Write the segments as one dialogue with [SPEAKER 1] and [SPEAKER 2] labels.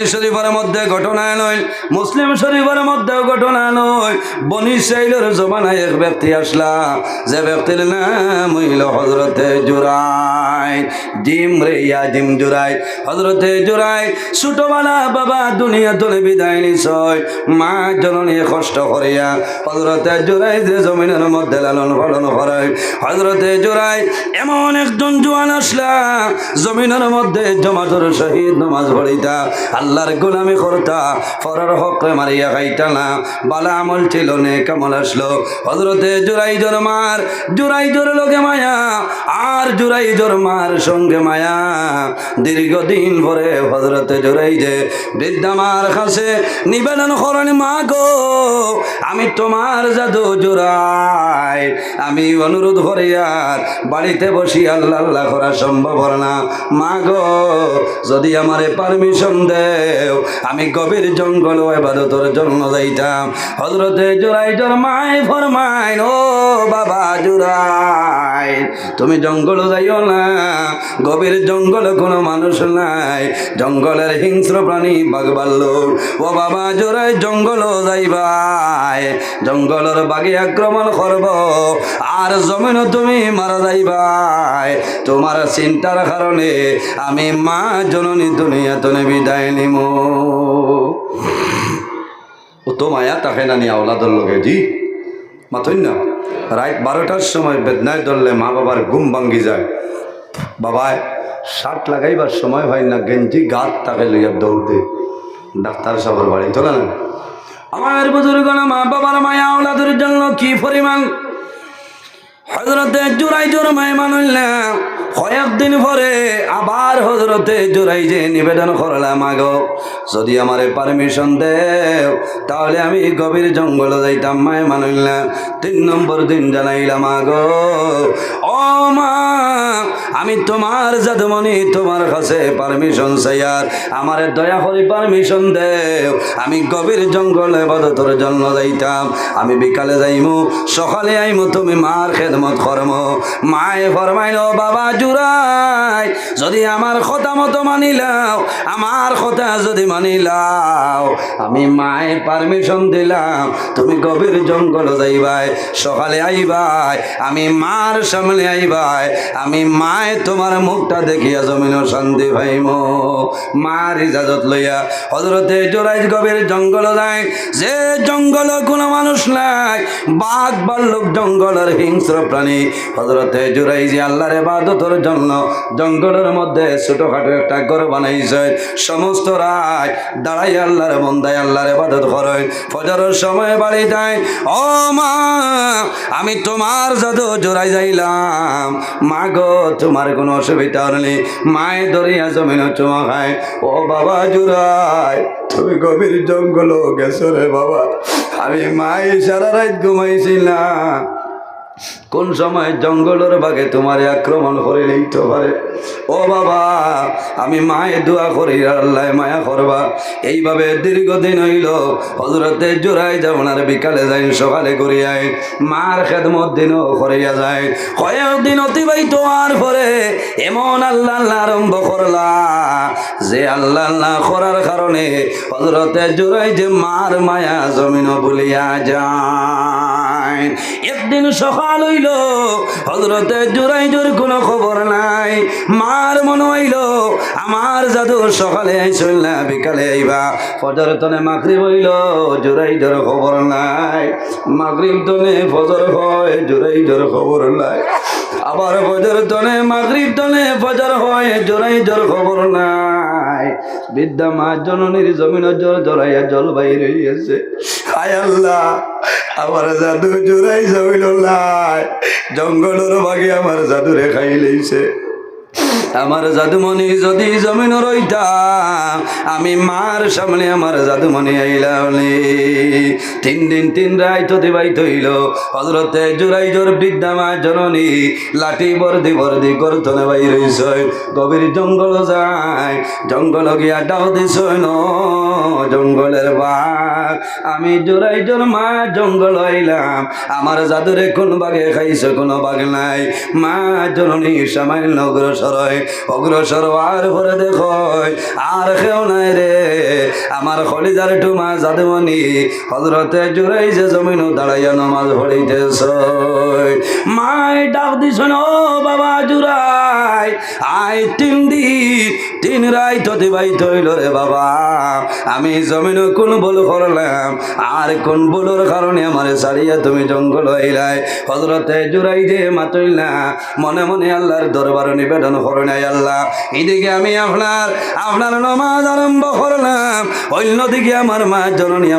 [SPEAKER 1] শরীফের মধ্যে ঘটনা নয়, মুসলিম শরীফের মধ্যেও ঘটনা নয়। বনি সাইলের জমানায় এক ব্যক্তি আসলা যে ব্যক্তির নাম হইল হজরতে জুরাই। জিম রে ইয়া জিম জুরাই। হজরতে জুরাই, ছোটবেলা বাবা দুনিয়া তুলে বিদায় নিছয় মা জননী কষ্ট করিয়া হজরতে জুরাই যে জমিনের মধ্যে লালন পালন করে। হজরতে জুরাই, এমন একজন জোয়ান আসলা জমিনের মধ্যে জমাতর শহীদ নমাজ পড়িতা। আল্লাহর গোলামি করতা, ফরার হকরে মারিয়া খাইতা না। বালা আমল ছিল নে কেমন আসলো। হজরতে জুরাই জোর মার জুরাই জোর লোকে মায়া, আর জুরাই জোর মার সঙ্গে মায়া। দীর্ঘদিন পরে হজরতে জোরাই যে বৃদ্ধা মার কাছে নিবেদন করেন, মা গো, আমি তোমার জাদু জোরাই আমি অনুরোধ করি আর বাড়িতে বসি, আল্লাহ আল্লাহ করা সম্ভব না। মা গো, যদি আমারে পারমিশন আমি গভীর জঙ্গল এবাদতর জন্য যাইতাম। হজরতে জোরাই জোর মাই ফরমাইন, ও বাবা জোরাই তুমি জঙ্গল যাইও না। গভীর জঙ্গলে কোনো মানুষ নাই। জঙ্গলের হিংস্র প্রাণী বাঘ ও বাবা জোরাই জঙ্গল যাইবাই। জঙ্গলের বাঘে আক্রমণ করব। আর জমিন তুমি মারা যাইবাই। তোমার চিন্তার কারণে আমি মা জননী দুনিয়া তনে বিদায় নিম ও তো মায়া তাকে না নিয়ে আওলাদর লগে, জি? মাথইন না? রাত বারোটার সময় বেদনায় ধরলে মা বাবার ঘুম ভাঙ্গি যায়। বাবায়, শার্ট লাগাইবার সময় হয় না, গেঞ্জি গাত তাকে লইয়া দৌড়তে। ডাক্তার সাহেবের বাড়ি, তোলা না? আমার বুজুর্গ মা বাবার মায়া আওলাদের জন্য কি পরিমাণ হজরতে জোড়াই জোর মায় মানুল্লা কয়েকদিন পরে আবার হজরতে জোড়াই যে নিবেদন করলাম, আগ, যদি আমার পারমিশন দেও, তাহলে আমি গভীর জঙ্গল যাইতাম মায় না তিন নম্বর দিন জানাইলাম, আগ, ও আমি তোমার জাদুমণি, তোমার কাছে পারমিশন চাইয়ার আমার দয়া করে পারমিশন দেও। আমি গভীর জঙ্গলে বাদতর জন্য যাইতাম। আমি বিকালে যাইমু, সকালে আইমু, তুমি মার খেদমত করম। মায়ে ফরমাইল, বাবা, জুরাই, যদি আমার কথা মতো মানিলাও, আমার কথা যদি মানিলাও, আমি মায়ে পারমিশন দিলাম। তুমি গভীর জঙ্গল যাইবাই, সকালে আইবাই, আমি মার সামনে আইবাই, আমি মায়ে তোমার মুখটা দেখিয়া জমিন শান্তি ভাইম মার ইজাজত লইয়া হজরতে জোড়াই গভীর জঙ্গল যায়। যে জঙ্গল কোনো মানুষ নাই, বাঘ, বাল্লুক, জঙ্গলের হিংস্র প্রাণী। হজরতে জোড়াই যে আল্লাহর এবাদতর জন্য জঙ্গলের মধ্যে ছোটখাটো একটা ঘর বানাইছে। সমস্ত রায় দাঁড়াই আল্লাহর বন্দায় আল্লাহর এবাদত করে ফজরের সময় বাড়ি যায়, ও মা, আমি তোমার জাদু জোড়াই যাইলাম, মা গো তোমার কোনো অসুবিধা নেই। মায়ে ধরিয়া জমিন চুমা খায়। ও বাবা জুড়াই তুমি গভীর জঙ্গল গেছো রে বাবা। আমি মায়ে সারা রাত ঘুমাইছিলাম কোন সময় জঙ্গলের বাগে তোমার আক্রমণ করে নিতে পারে? ও বাবা, আমি মায়ে দোয়া করি, আল্লাহ মায়া করবা। এইভাবে দীর্ঘদিন হইল হজরতে জোড়াই যেমন আর বিকালে যাই, সকালে করিয়াই মার খেদমত দিনও করিয়া যায় কয়েকদিন অতিবাহিত হওয়ার পরে এমন আল্লাহ আল্লাহ আরম্ভ করলা, যে আল্লাহ আল্লাহ করার কারণে হজরতে জোড়াই যে মার মায়া জমিন বলিয়া যায়। একদিন সকাল হইল হজরতে জোড়াই জোর কোনো খবর নাই। মার মনে হইল, আমার জাদু সকালে আইসল বিকালে আইবা। ফজর তনে মাগরিব হইল জোড়াই জোর খবর নাই। মাগরিব তনে ফজর হয় জোড়াই জোর খবর নাই। আবার ফজর তনে মাগরিব তনে ফজর হয় জোড়াই জোর খবর নাই। বিদ্যা মা জননীর জমিন জল জড়াইয়া জল বাইরে হায় আল্লাহ! আমার জাদু জোড়াই জমিল লাই জঙ্গলের বাগে আমার জাদুরে খাই লইছে আমার জাদুমণি যদি জমিন রইতা আমি মার সামনে আমার জাদুমণি আইলামনি তিন দিন তিন রাত অতিবাহিত হইল হজরতে জোড়াই জোর বিদ্যা মা জননী লাঠি বর্দি বর্দি করতনে বাই রইছ গভীর জঙ্গল যায়, জঙ্গল গিয়া ডাও ন, জঙ্গলের বাঘ। আমি জোরাই জোর মা জঙ্গল হইলাম আমার জাদুরে কোন বাগে খাইছে, কোনো বাঘ নাই। মা জননী সামান্য অগ্রসর হয়, অগ্রসর আর করে দেখো, আর কেউ নাই রে। আমার খলিজার টুমা জাদুমণি হজরতে জোরাই যে জমিন দাঁড়াইয়া নমাজ পড়িতেছ। মাই ডাক দিছ বাবা জুরাই। আই তিন দিন, তিন রাই অতিবাহিত হইল রে বাবা। আমি জমিন কোন বল করলাম, আর কোন বলর কারণে আমার ছাড়িয়া তুমি জঙ্গল হইলাই। হজরতে জুরাই যে মাতইলা মনে মনে আল্লাহর দরবার নিবেদন করে নাই আল্লাহ। এদিকে আমি আপনার আপনার নমাজ আরম্ভ করলাম। অন্যদিকে আমার মা জননী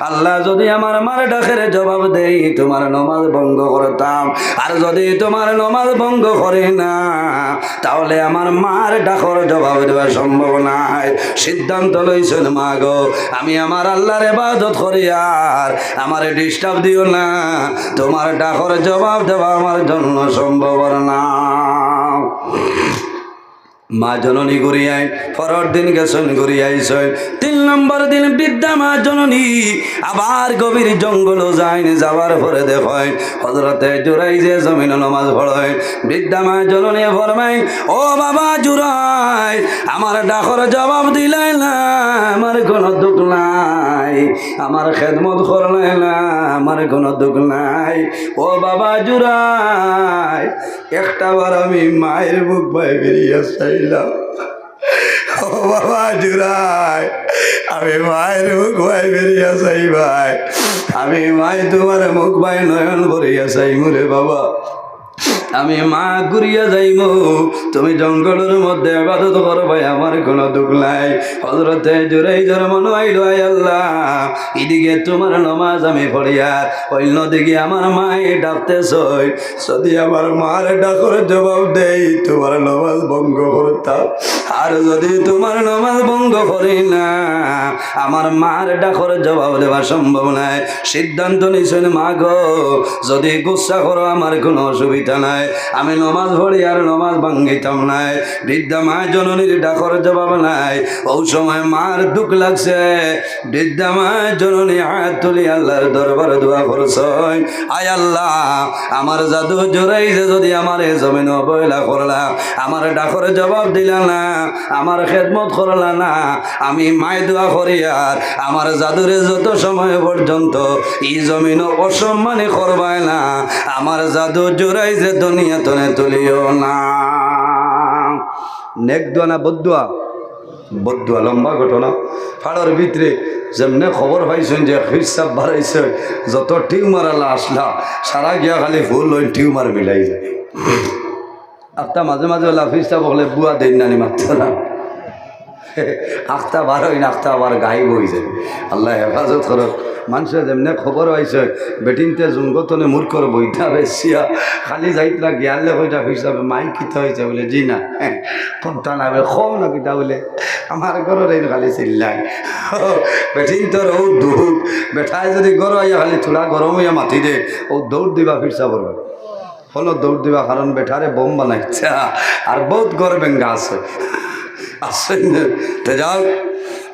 [SPEAKER 1] আল্লাহ যদি আমার মার ডাকের জবাব দেই, তোমার নমাজ ভঙ্গ করতাম। আর যদি তোমার নমাজ ভঙ্গ করে না, তাহলে আমার মার ডাকর জবাব দেওয়া সম্ভব নাই। সিদ্ধান্ত লইছেন মা গো। আমি আমার আল্লাহর এবাদত করি, আর আমার ডিস্টার্ব দিও না। তোমার ডাকর জবাব দেওয়া আমার জন্য সম্ভব না। মা জননী ঘুরিয়াই পরের দিন গেছেন ঘুরিয়াইছেন তিন নম্বর দিন বিদ্যা মা জননী, আবার গভীর জঙ্গল যাইন যাওয়ার পরে দেখয় হজরতে জোরাই যে জমিন নমাজ পড়েন। বিদ্যা মা জননী ফরমাই ও বাবা জুরাই, আমার ডাকর জবাব দিলাই না, আমার কোনো দুঃখ নাই। আমার খেদমত করলাই না, আমার কোনো দুঃখ নাই। ও বাবা জুরাই একটা বার আমি মায়ের বুক ভাই বেরিয়ে চাইলাম। ও বাবা জুরাই, আমি মায়ের মুখ ভাই বেরিয়ে চাই ভাই। আমি মাই তোমার মুখ ভাই নয়ন ভরিয়া চাই মুরে বাবা। আমি মা ঘুরিয়া যাইব তুমি জঙ্গলের মধ্যে আবাদত করো ভাই, আমার কোনো দুঃখ নাই। হজরতে জোরাই জোর মনে আইলো আল্লাহ, এদিকে তোমার নমাজ আমি পড়িয়ার। অন্যদিকে আমার মায়ে ডাকতেছ। যদি আমার মার ডাকর জবাব দেই, তোমার নমাজ ভঙ্গ করতাম। আর যদি তোমার নমাজ ভঙ্গ করি না, আমার মার ডাকর জবাব দেওয়া সম্ভব নাই। সিদ্ধান্ত নিছেন মা গো, যদি গুসা করো, আমার কোনো অসুবিধা নাই। আমি নমাজ পড়ি আর নমাজ ভাঙ্গিতাম নাই। বৃদ্ধা মা জননীর ডাকর জবাব নাই। ওই সময় মার দুঃখ লাগছে। বৃদ্ধা মা জননী হাত তুলি আল্লাহর দরবার দোয়া করছয় আয় আল্লাহ, আমার জাদু জোরাইছে যদি আমার এ জমিন অবহেলা করলা। আমার ডাকর জবাব দিলা না, আমার খেদমত করলা না। আমি মায় দোয়া করি আর আমার জাদুরে যত সময় পর্যন্ত এই জমিন অসম্মানে করবায় না। আমার জাদু জোরাই যে দুনিয়া তনে তুলিও না। নেক না বদুয়া বদুয়া লম্বা ঘটনা। ফাড়ার ভিতরে যেমনে খবর পাইছেন যে হিসাব বাড়াইছে, যত টিউমার আলা আসলা, সারা গিয়া খালি ফুল ওই টিউমার মিলাই যায়। আত্মা মাঝে মাঝে ওলা হিসাব হলে বুয়া দেন নানি মাত্র। না আখতা বার হই না আখতা আবার গাই বই যায় আল্লাহ হেফাজত করক। মানুষের যেমনে খবর পাইছে, বেটিনতে জুঙ্গতনে মূর্খর বইটা বেশিয়া খালি যাইতরা গিয়ালে কইটা হিসাবে মাই কিতা হয়েছে বলে, জি না কোনটা না বলে, খো না কিতা বলে আমার ঘরের এই খালি চিল্লাই। বেটিন তোর ও দুধ বেঠায় যদি গর আইয়া খালি থোড়া গরম হইয়া মাতি দে ও দৌড় দিবা ফিরসা করবে হলো দৌড় দিবা কারণ বেঠারে বোম বানাইছে আর বহুত গড় বেঙ্গা আছে।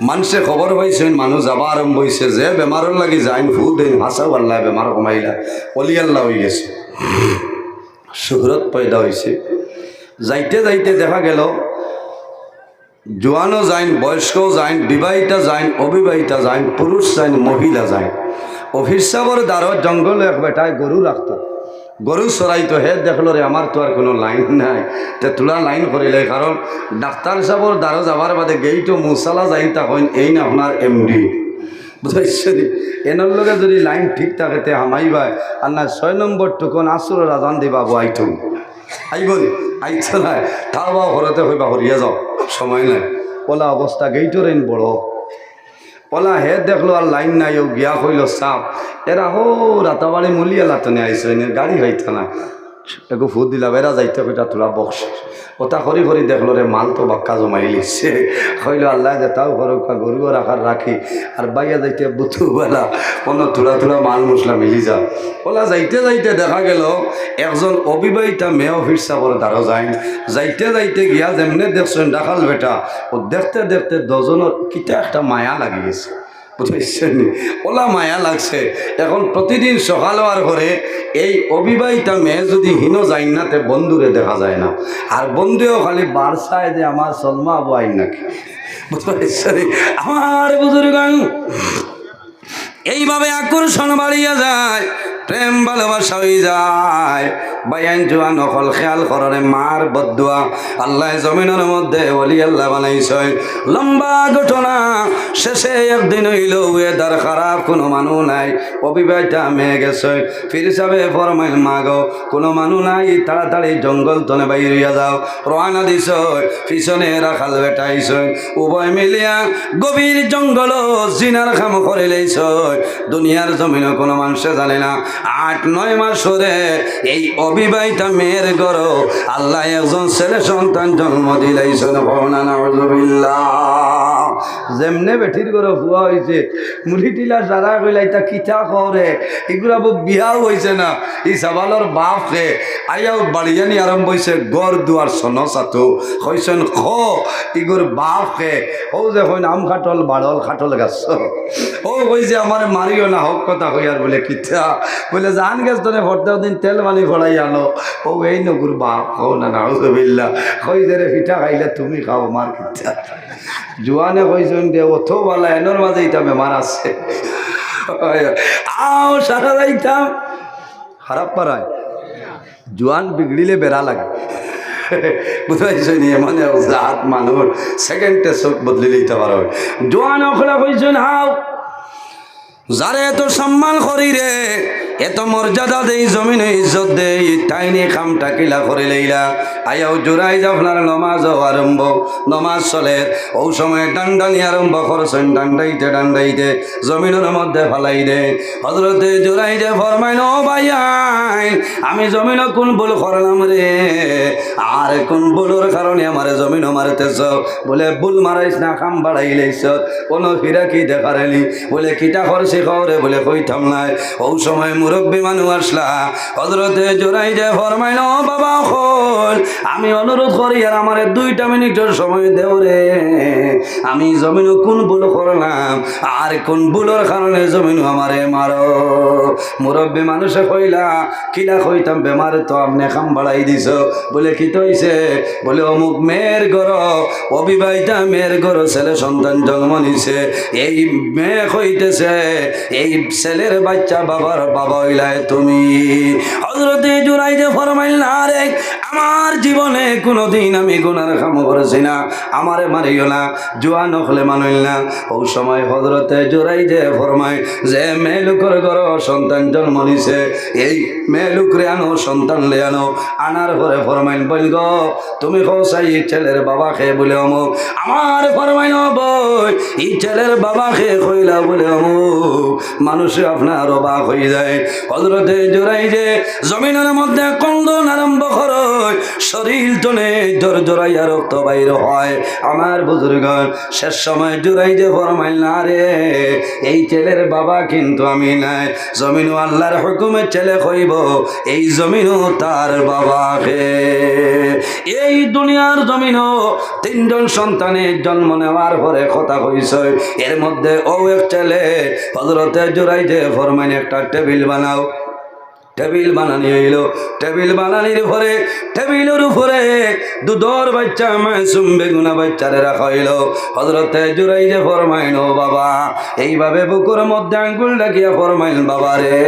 [SPEAKER 1] মানুষে খবর পাইছেন মানুষ যাবা আরম্ভ হয়েছে যে বেমারের লাগি যাইন ফু দেন হাসা আল্লাহ বেমার কমাইলা। অলি আল্লাহ হয়ে গেছে। সুহরত পয়দা হয়েছে যাইতে যাইতে দেখা গেল জোয়ানও যাইন, বয়স্ক যাইন, বিবাহিতা যাইন, অবিবাহিতা যাইন পুরুষ যাইন, মহিলা যাইন। অফিস সাবর দ্বারত জঙ্গলে এক বেটায় গরু রাখতো গরু চড়াইতো হে দেখল রে আমার তো আর কোনো লাইন নাই। তে তোলা লাইন করিলে কারণ ডাক্তার সাবর দ্বারো যাবার বাদে গেইটো মুসালা যাই তখন এই না আপনার এমডি বুঝাইছে এনার লগে যদি লাইন ঠিক থাকে তে হামাইবাই আর না ছয় নম্বর টুকন আসর রাজান দিবা আইটুম আইবন আইছ নাই। তাও বা ঘরতে হইবা হরিয়া যাও। সময় নাই। ওলা অবস্থা গেইটোর বড়। ওলা হে দেখল আর লাইন নাই, ও গিয়া হইল সাপ। এরা হো, রাতাবাড়ি মুলিয়া লাতনে আইসো গাড়ি হইত না একো ফুট দিলা বেড়া যাইতে কইটা তোরা বক্স ওটা করি করি দেখল রে মাল তো বাক্কা জমাই লিখছে কইল, আল্লাহ যে তাও ঘরকা গরু রাখার রাখি আর বাইয়া যাইতে বুথু বেলা। কোনো তুলা তুলা মাল মশলা মিলি যা। ওলা যাইতে যাইতে দেখা গেল, একজন অবিবাহিতা মেয়ে ফিরসা করে তারও যায়। যাইতে যাইতে গিয়া যেমনে দেখছেন ডাকাল বেটা, ও দেখতে দেখতে দজনের কিতা একটা মায়া লাগি গেছে। বুঝেছেন? ওলা মায়া লাগছে। এখন প্রতিদিন সকাল হওয়ার পরে এই অবিবাহিতা মেয়ে যদি হীন যাই না তে বন্ধুরে দেখা যায় না আর বন্ধুও খালি বারসায় যে আমার সলমা আবু আইন নাকি? বুঝতে আমার বুজুর্গ এইভাবে আকর্ষণ বাড়িয়ে যায়। প্রেম ভালোবাসা হয়ে যায়। বাইয়ান জোয়া, নকল খেয়াল কররে মার বদুয়া। আল্লাহ জমিনের মধ্যে বলি আল্লাহ বানাইছে লম্বা ঘটনা, শেষে একদিন হইল ওয়েদার খারাপ, কোনো মানুষ নাই। অবিবাহিতা মেয়ে গেছে ফির যাবে ফরমাইল, মাগ, কোনো মানুষ নাই, তাড়াতাড়ি জঙ্গল তনে বাইরিয়া যাও। রওনা দিছ পিছনে রাখাল বেটাইছ উভয় মিলিয়া গভীর জঙ্গল জিনার খাম করে লইছ দুনিয়ার জমিনে কোনো মানুষে জানে না। আট, নয় মাস ধরে এই অবিবাহিতা মেয়ের গর আল্লাহ একজন ছেলে সন্তান জন্ম দিলাইছেন ভাবনা নাউজুবিল্লাহ যেমনে বেঠির ঘরে ফুয়া হয়েছে মুড়ি টিলা সারা কইলাই তা কিতা করে এগুলা বিয়াও হয়েছে না। এই সাবালর বাপ হে আইয়াও বাড়িয়ানি আরম্ভ হয়েছে গড় দুয়ার সন সাতু হয়েছেন খ ইগুর বাপ হে। ও যে হইন আম খাটল বাড়ল খাটল গাছ। ও কইছে আমার মারিও না, হক কথা হইয়ার বলে কিতা। বলে জান গেছ তোনে ভর্তাও দিন তেল মানি ফড়াই আনো। ও এই নগুর বাপ হো না না কইছে রে পিঠা খাইলে তুমি খাও মার কিতা। জোয়ানে কইছেন দে অথ বালা এনর মাঝে ইতা বেমার আছে। আও, সারা যাইতাম খারাপ পারায় জোয়ান বিগড়িলে বেড়া লাগে। বুঝাইছে মানে জোয়ান অখলা কইছেন, হাও, যারে এত সম্মান করি রে এত মর্যাদা দেই, জমিনে ইজ্জত দেই তাইনি কামটা কিলা করে লইলা। আয়াও জোড়াই আপনার নমাজ আরম্ভ। নমাজ চলে, ও সময় ডান্ডানি আরম্ভ করছেন ডান্ডাইতে ডান্ডাইতে জমিনের মধ্যে ফালাই দে। হজরতে জোড়াই যে ফরমাইন ও ভাইয়াই আমি জমিন কোন ভুল করলাম রে? আর কোন ভুলের কারণে আমার জমিন মারতেছ? বলে, ভুল মারাইস না কাম বাড়াই লাইছ। কোনো ফিরা কি দেখারেনি বলে, কিটা করছে খবরে বলে, কইতাম নাই। ও সময় মুরব্বী মানুষ আসলা। হজরতে জোড়াই যে ফরমাইন ও বাবা হল আমি অনুরোধ করি আর আমার দুইটা মিনিটের সময় দেও রে। আমি জমিন কোন ভুল করলাম? আর কোন ভুলের কারণে জমিন আমারে মারো? মুরব্বী মানুষে কইলা কিলা কইতাম, বেমার তো আপনি খাম বাড়াই দিছ। বলে, কি তৈছে বলে, অমুক মেয়ের ঘর, অবিবাহিতা মেয়ের ঘর, ছেলে সন্তান জন্ম নিছে। এই মেয়ে কইতেছে, এই ছেলের বাচ্চা বাবার বাবা হইলায় তুমি। হজরতে জুড়াই যে ফরমাইল, না রে, আমার জীবনে কোনোদিন আমি গুনার কাম করেছি না, আমারে মারিও না জুয়া নখলে মানইল না। ও সময় হজরতে জোড়াই যে ফরমাই যে মেয়ে লোকের ঘর সন্তান জন্ম নিছে, এই মেয়ে আনো সন্তান লে মানুষে আপনার অবাক হয়ে যায়। জোড়াই যে জমিনের মধ্যে কন্দন আরম্ভ করয় শরীর টনে জোর জোড়াইয়া রক্ত বাইর হয়। আমার বুজুর্গ শেষ সময় জোড়াই যে ফরমাইল, না রে, এই ছেলের বাবা কিন্তু আমি নাই। জমিন আল্লাহর হুকুমের ছেলে কইব এই জমিনও তার বাবাকে। এই দুনিয়ার জমিনও তিনজন সন্তানের জন্ম নেওয়ার পরে কথা হয়েছে এর মধ্যে ও এক ছেলে হজরতে জোড়াই যে ফরমাইন একটা টেবিল বানাও। টেবিল বানানি হইল। টেবিল বানানির পরে টেবিলের উপরে দুধর বাচ্চা, মাসুম বেগুনা বাচ্চারে রাখা হইল। হজরতে জুড়াই যে ফরমাইন বাবা, এইভাবে বুকুর মধ্যে আঙ্গুল ডাকিয়া ফরমাইল বাবা রে।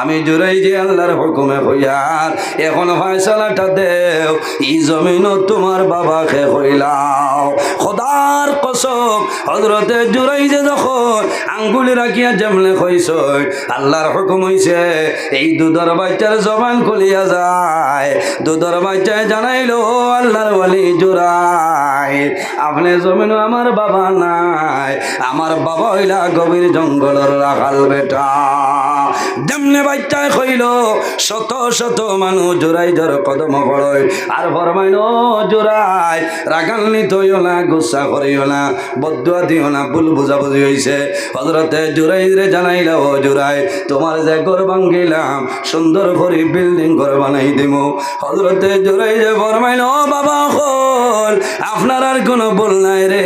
[SPEAKER 1] আমি জুড়াই যে আল্লাহর হুকুমে হইয়ার। এখন ফয়সালাটা দেও, ই জমিন তোমার বাবাকে হইলাও। কসম হজরতে জুড়াই যে যখন আঙ্গুলি রাখিয়া যেমনে কইস আল্লাহর হুকুম হইছে, এই দুধর বাচ্চার জবান খুলিয়া যায়। দুধর বাচ্চায় জানাইলো, আল্লাহর বলি জোড়াই আপনি জমিন আমার বাবা নাই, আমার বাবা হইলা গভীর জঙ্গলের রাখাল বেটা। যেমনে বাচ্চায় কইল শত শত মানুষ জোড়াই জোর কদম পড়য় আর ফরমাইল, জোড়াই, রাগান্বিত হইও না, গুসা করিও না, বদুয়া দিও না, ভুল বুঝাবুঝি হইছে। হজরতে জোড়াই রে জানাইল, ও জোড়াই তোমার যে ঘর ভাঙ্গিলাম, সুন্দর করে বিল্ডিং ঘর বানাই দিব হজরতে জোড়াই যে ফরমাইল, ও বাবা হল আপনার আর কোনো ভুল নাই রে।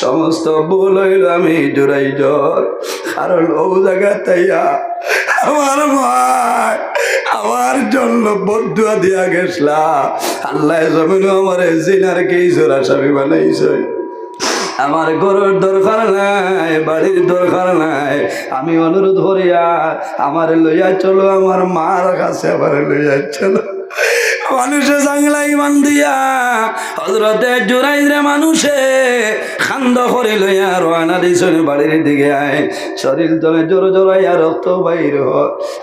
[SPEAKER 1] সমস্ত ভুল হইল আমি জোড়াই জ্বর কারণ ও জায়গা তাইয়া আমার ভাই, আমার জন্য বদুয়া দিয়া গেছলা আল্লাহ জমিন আমার জিনার কি জোড়া সাবি বানাইছে। আমার গরুর দরকার নাই, বাড়ির দরকার নাই। আমি অনুরোধ করিয়া, আমার লইয়া চলো, আমার মার কাছে আমার লইয়া চলো। মানুষে জাংলা ইমান দিয়া হজরতে জোরাই রে মানুষে খান্দ করে লইয়া রওনা দিছন বাড়ির দিকে আয়। শরীর তলে জোর জোরাইয়া রক্ত বাইর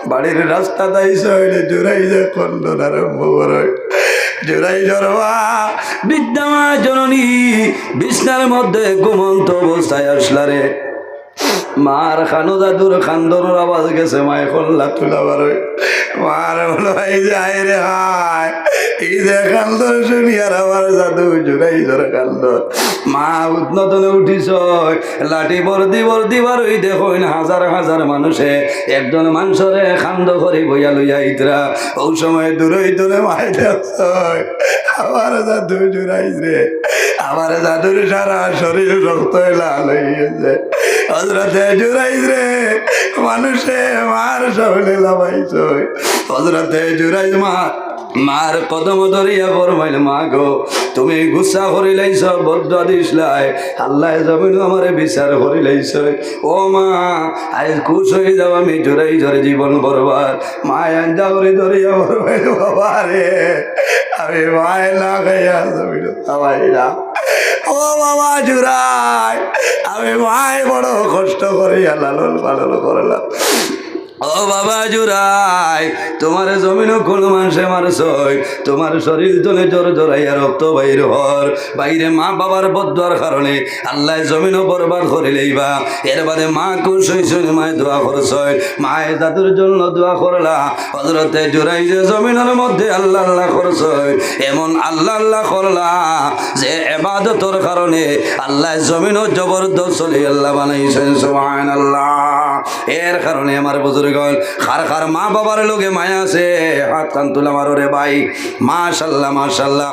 [SPEAKER 1] বাড়ির রাস্তা দাইছ হইলে জোরাই যে কন্দন আরম্ভ করে জোরাই জরবা বিদ্যামা জননী, বিছনার মধ্যে ঘুমন্ত অবস্থায় আসলা রে মার খানো দাদুর খান্দনের আওয়াজ গেছে, মায় কল্লা তুলা বারোয় মার বলো এই যে আয় রে হায় এই যে খান্দর শুনি, আর আমার দাদু জুড়াই ধরে খান্দর মা উদ্নতনে উঠিস লাঠি বর্দি বর্দি বারোই দেখো হাজার হাজার মানুষে। একজন মানুষরে খান্দ করে বইয়া লইয়া ইতরা ও সময় দূরই দূরে মায় দেখছ আমার দাদু জুড়াই রে। আমার দাদুর সারা শরীর রক্ত লাল হয়ে গেছে হজরতে জুরাইজ মানুষে মার সবলে লাভাইছ হজরতে জুরাইজ মা মার কদম ধরিয়া ফরমাইল, মা গো, তুমি গুসা করিলাইছ, বদ্ধ দিসলাই আল্লাহ জমিন আমারে বিচার করিলাইছ। ও মা, আজ খুশ হয়ে যাও, আমি জোরাই জোরে জীবন বরবার মায় আঞ্জা করে ধরিয়া ফরমাইল, বাবা রে, আমি মায় না খাইয়া জমিন খাওয়াইলাম ও বাবা, জুরাই, আমি মায় বড় কষ্ট করিয়া লালন পালন করলাম। ও বাবা জুরাই, তোমার জমিন কোন মানুষে মারছই তোমার শরীর তলে জ্বর জড়াইয়া রক্ত বাইর হর বাইরে মা বাবার বদুয়ার কারণে আল্লাহ জমিন বরবাদ করে লইবা। এর বাদে মা কুশ হইছই মায় দোয়া করছই। মায়ের দাদুর জন্য দোয়া করলা। হজরতে জুরাই যে জমিনের মধ্যে আল্লাহ আল্লাহ করছই, এমন আল্লাহ আল্লাহ করলা যে এবাদতর কারণে আল্লাহ জমিনও জবরদস্ত চলে আল্লাহ বানাইছেন আল্লাহ এর কারণে আমার বুজুর্গণ খার খার মা বাবার লোকে মায়া আছে হাত কান তুলা মারো রে ভাই। মাশাল্লাহ মাশাল্লাহ।